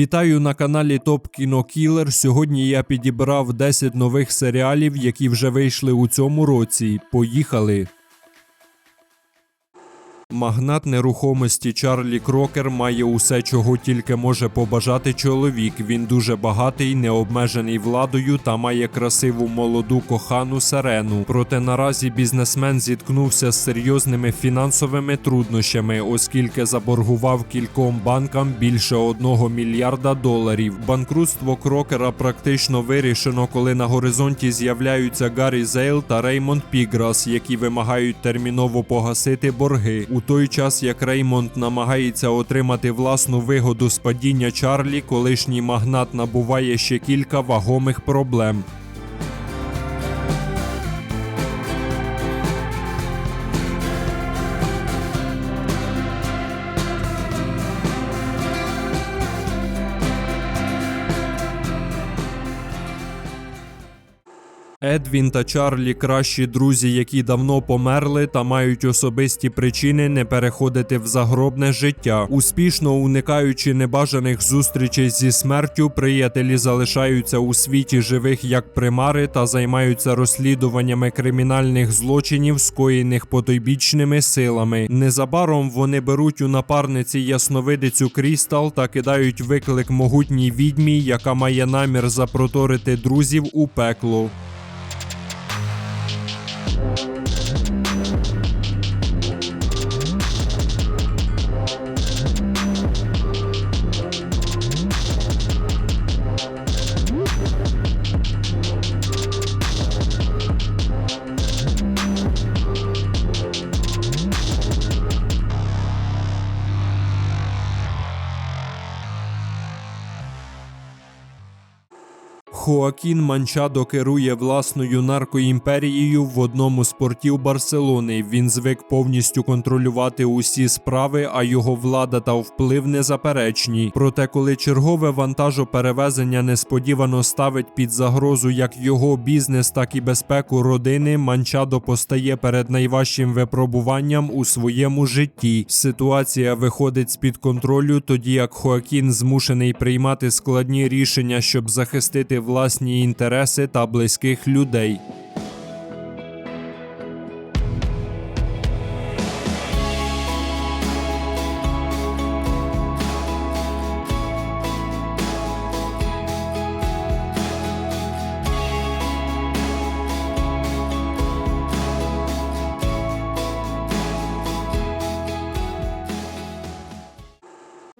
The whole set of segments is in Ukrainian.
Вітаю на каналі Топ Кіно Кілер. Сьогодні я підібрав 10 нових серіалів, які вже вийшли у цьому році. Поїхали! Магнат нерухомості Чарлі Крокер має усе, чого тільки може побажати чоловік. Він дуже багатий, необмежений владою та має красиву молоду кохану Сирену. Проте наразі бізнесмен зіткнувся з серйозними фінансовими труднощами, оскільки заборгував кільком банкам більше одного мільярда доларів. Банкрутство Крокера практично вирішено, коли на горизонті з'являються Гаррі Зейл та Реймонд Піграс, які вимагають терміново погасити борги. Той час як Реймонд намагається отримати власну вигоду з падіння Чарлі, колишній магнат набуває ще кілька вагомих проблем. Едвін та Чарлі кращі друзі, які давно померли та мають особисті причини не переходити в загробне життя. Успішно уникаючи небажаних зустрічей зі смертю, приятелі залишаються у світі живих як примари та займаються розслідуваннями кримінальних злочинів, скоєних потойбічними силами. Незабаром вони беруть у напарниці ясновидицю Крістал та кидають виклик могутній відьмі, яка має намір запроторити друзів у пекло. Хоакін Манчадо керує власною наркоімперією в одному з портів Барселони. Він звик повністю контролювати усі справи, а його влада та вплив незаперечні. Проте, коли чергове вантажоперевезення несподівано ставить під загрозу як його бізнес, так і безпеку родини, Манчадо постає перед найважчим випробуванням у своєму житті. Ситуація виходить з під контролю, тоді як Хоакін змушений приймати складні рішення, щоб захистити власні інтереси та близьких людей.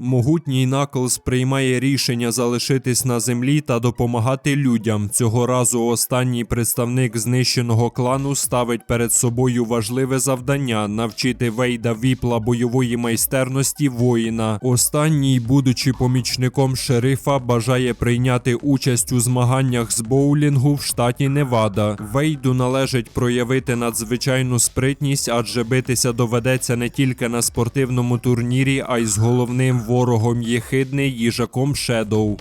Могутній Наклз приймає рішення залишитись на землі та допомагати людям. Цього разу останній представник знищеного клану ставить перед собою важливе завдання навчити Вейда Віпла бойової майстерності воїна. Останній, будучи помічником шерифа, бажає прийняти участь у змаганнях з боулінгу в штаті Невада. Вейду належить проявити надзвичайну спритність, адже битися доведеться не тільки на спортивному турнірі, а й з головним ворогом єхидний їжаком Шедоу.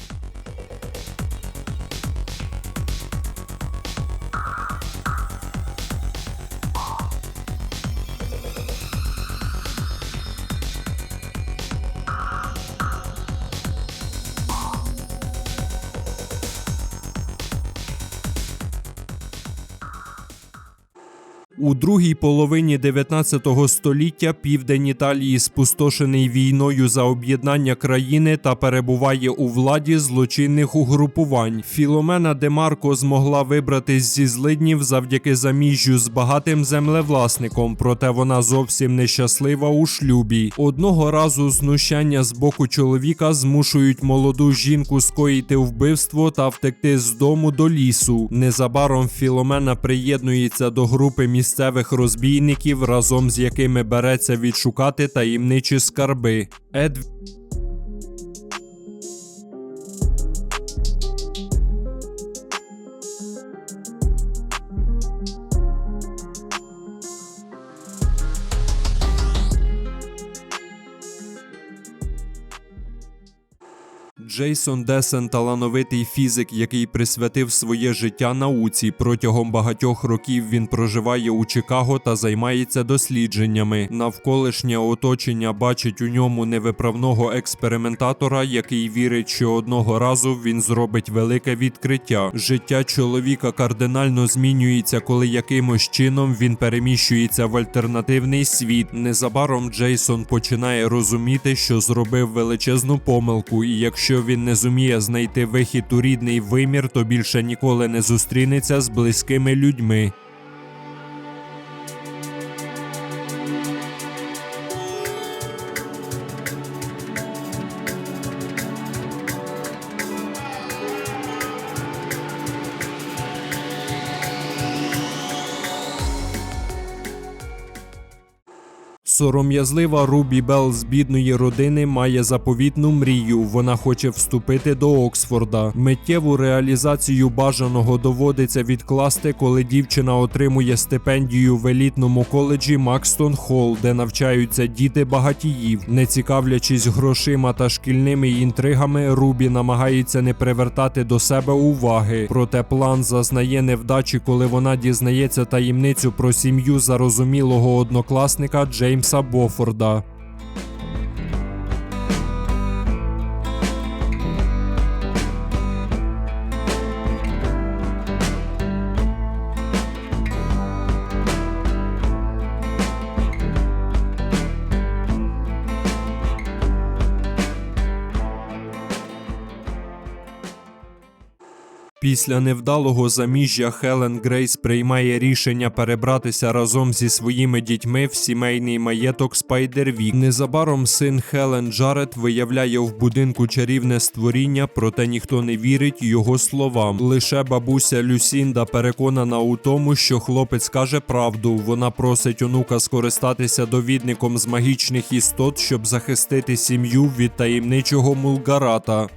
У другій половині 19 століття південь Італії спустошений війною за об'єднання країни та перебуває у владі злочинних угрупувань. Філомена Демарко змогла вибратись зі злиднів завдяки заміжжю з багатим землевласником, проте вона зовсім нещаслива у шлюбі. Одного разу знущання з боку чоловіка змушують молоду жінку скоїти вбивство та втекти з дому до лісу. Незабаром Філомена приєднується до групи місцевих розбійників, разом з якими береться відшукати таємничі скарби. Ед Джейсон Десен талановитий фізик, який присвятив своє життя науці. Протягом багатьох років він проживає у Чикаго та займається дослідженнями. Навколишнє оточення бачить у ньому невиправного експериментатора, який вірить, що одного разу він зробить велике відкриття. Життя чоловіка кардинально змінюється, коли якимось чином він переміщується в альтернативний світ. Незабаром Джейсон починає розуміти, що зробив величезну помилку, і якщо він не зуміє знайти вихід у рідний вимір, то більше ніколи не зустрінеться з близькими людьми. Сором'язлива Рубі Белл з бідної родини має заповітну мрію. Вона хоче вступити до Оксфорда. Миттєву реалізацію бажаного доводиться відкласти, коли дівчина отримує стипендію в елітному коледжі Макстон Холл, де навчаються діти багатіїв. Не цікавлячись грошима та шкільними інтригами, Рубі намагається не привертати до себе уваги. Проте план зазнає невдачі, коли вона дізнається таємницю про сім'ю зарозумілого однокласника Джеймса Бофорда. Після невдалого заміжжя Хелен Грейс приймає рішення перебратися разом зі своїми дітьми в сімейний маєток Спайдервік. Незабаром син Хелен Джаред виявляє в будинку чарівне створіння, проте ніхто не вірить його словам. Лише бабуся Люсінда переконана у тому, що хлопець каже правду. Вона просить онука скористатися довідником з магічних істот, щоб захистити сім'ю від таємничого мулгарата.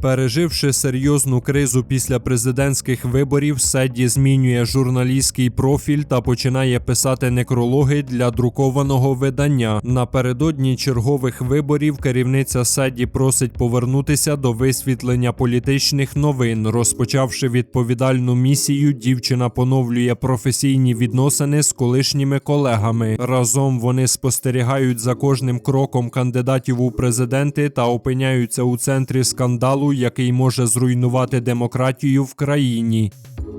Переживши серйозну кризу після президентських виборів, Седді змінює журналістський профіль та починає писати некрологи для друкованого видання. Напередодні чергових виборів керівниця Седді просить повернутися до висвітлення політичних новин. Розпочавши відповідальну місію, дівчина поновлює професійні відносини з колишніми колегами. Разом вони спостерігають за кожним кроком кандидатів у президенти та опиняються у центрі скандалу, який може зруйнувати демократію в країні. –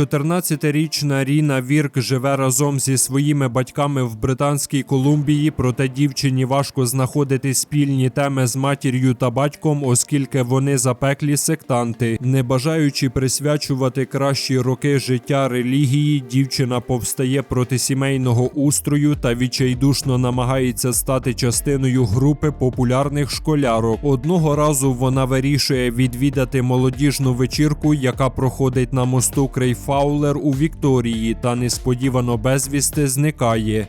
14-річна Ріна Вірк живе разом зі своїми батьками в Британській Колумбії, проте дівчині важко знаходити спільні теми з матір'ю та батьком, оскільки вони запеклі сектанти. Не бажаючи присвячувати кращі роки життя релігії, дівчина повстає проти сімейного устрою та відчайдушно намагається стати частиною групи популярних школярок. Одного разу вона вирішує відвідати молодіжну вечірку, яка проходить на мосту Крейфаулер у Вікторії, та несподівано безвісти зникає.